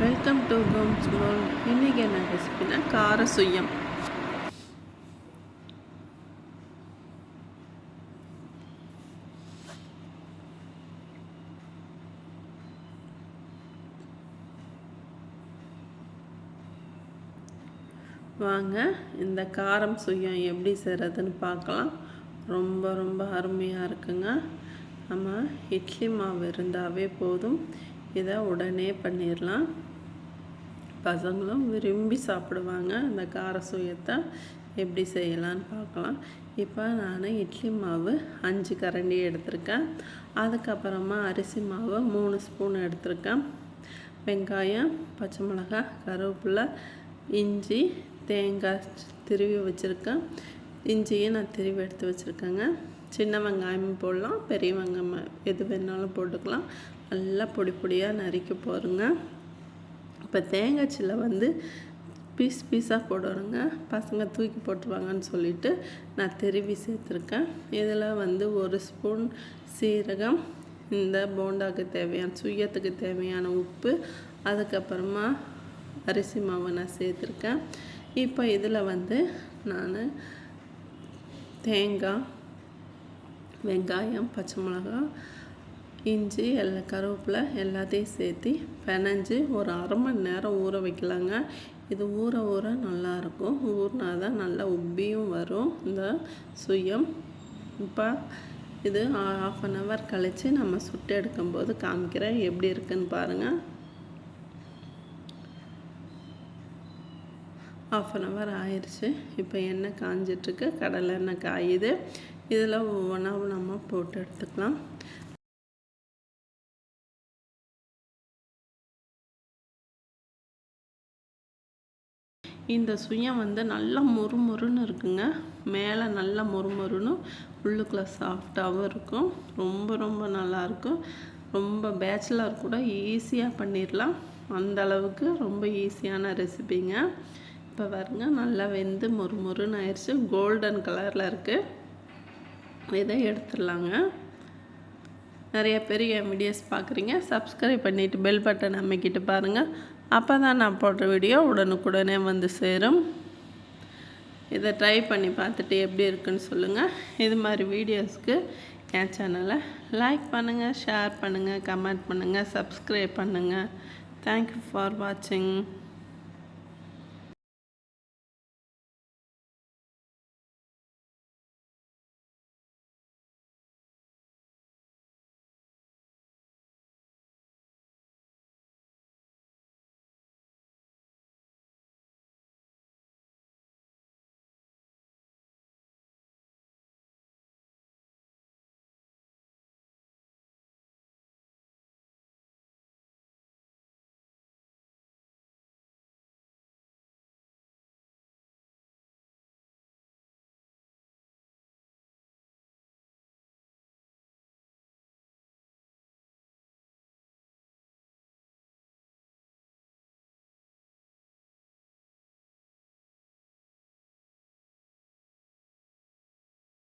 Welcome to Gomez குரோல் இன்றைக்கி என்ன ரெசிபினா கார சுயம். வாங்க இந்த காரம் சுயம் எப்படி செய்கிறதுன்னு பார்க்கலாம். ரொம்ப ரொம்ப அருமையாக இருக்குங்க. நம்ம இட்லி மாவு இருந்தாவே போதும். இதை உடனே பண்ணிடலாம் பசங்களும் விரும்பி சாப்பிடுவாங்க. அந்த கார சுயத்தை எப்படி செய்யலான்னு பார்க்கலாம் இப்போ நான் இட்லி மாவு அஞ்சு கரண்டி எடுத்திருக்கேன். அதுக்கப்புறமா அரிசி மாவு மூணு ஸ்பூன் எடுத்திருக்கேன். வெங்காயம் பச்சை மிளகாய் கருவேப்பிலை இஞ்சி தேங்காய் திருவி வச்சுருக்கேன். இஞ்சியும் நான் திருவி எடுத்து வச்சுருக்கேங்க. சின்ன வெங்காயம் போடலாம் பெரிய வெங்காயம் எது வேணாலும் போட்டுக்கலாம். நல்லா பொடி பொடியாக நறுக்கி போடுங்க. இப்போ தேங்காய் சில்லை வந்து பீஸ் பீஸாக போடுறேங்க பசங்க தூக்கி போட்டுருவாங்கன்னு சொல்லிட்டு நான் திருவி சேர்த்துருக்கேன். இதில் வந்து ஒரு ஸ்பூன் சீரகம் இந்த போண்டாக்கு தேவையான சுயத்துக்கு தேவையான உப்பு அதுக்கப்புறமா அரிசி மாவு நான் சேர்த்துருக்கேன். இப்போ இதில் வந்து நான் தேங்காய் வெங்காயம் பச்சை மிளகா இஞ்சி எல்லா கருவேப்பிலை எல்லாத்தையும் சேர்த்து பெனஞ்சு ஒரு அரை மணி நேரம் ஊற வைக்கலாங்க. இது ஊற ஊற நல்லாயிருக்கும். ஊறினா தான் நல்லா உப்பியும் வரும். இந்த சுயம். இப்போ இது ஆஃப் அன் ஹவர் கழித்து நம்ம சுட்டு எடுக்கும்போது காமிக்கிறேன் எப்படி இருக்குன்னு பாருங்கள் ஆஃப் அன் ஹவர் ஆயிடுச்சு இப்போ எண்ணெய் காஞ்சிட்ருக்கு கடலை எண்ணெய் காயுது. இதில் ஒவ்வொன்றா நம்ம போட்டு எடுத்துக்கலாம். இந்த சுயம் வந்து நல்லா மொறுமொறுன்னு இருக்குங்க. மேலே நல்லா மொறுமொறுன்னு உள்ளுக்குள்ளே சாஃப்டாகவும் இருக்கும். ரொம்ப ரொம்ப நல்லாயிருக்கும் ரொம்ப பேச்சுலர் கூட ஈஸியாக பண்ணிடலாம். அந்த அளவுக்கு ரொம்ப ஈஸியான ரெசிபிங்க. இப்போ பாருங்க நல்லா வெந்து மொறுமொறுன்னு ஆயிடுச்சு. கோல்டன் கலரில் இருக்குது இதை எடுத்துடலாங்க. நிறைய பேர் என் வீடியோஸ் பார்க்குறீங்க. சப்ஸ்கிரைப் பண்ணிவிட்டு பெல் பட்டன் அமைக்கிட்டு பாருங்கள் அப்போ தான் நான் போடுற வீடியோ உடனுக்குடனே வந்து சேரும். இதை ட்ரை பண்ணி பார்த்துட்டு எப்படி இருக்குன்னு சொல்லுங்கள் இது மாதிரி வீடியோஸ்க்கு என் சேனலை லைக் பண்ணுங்கள் ஷேர் பண்ணுங்கள் கமெண்ட் பண்ணுங்கள் சப்ஸ்கிரைப் பண்ணுங்கள் தேங்க்யூ ஃபார் வாட்சிங்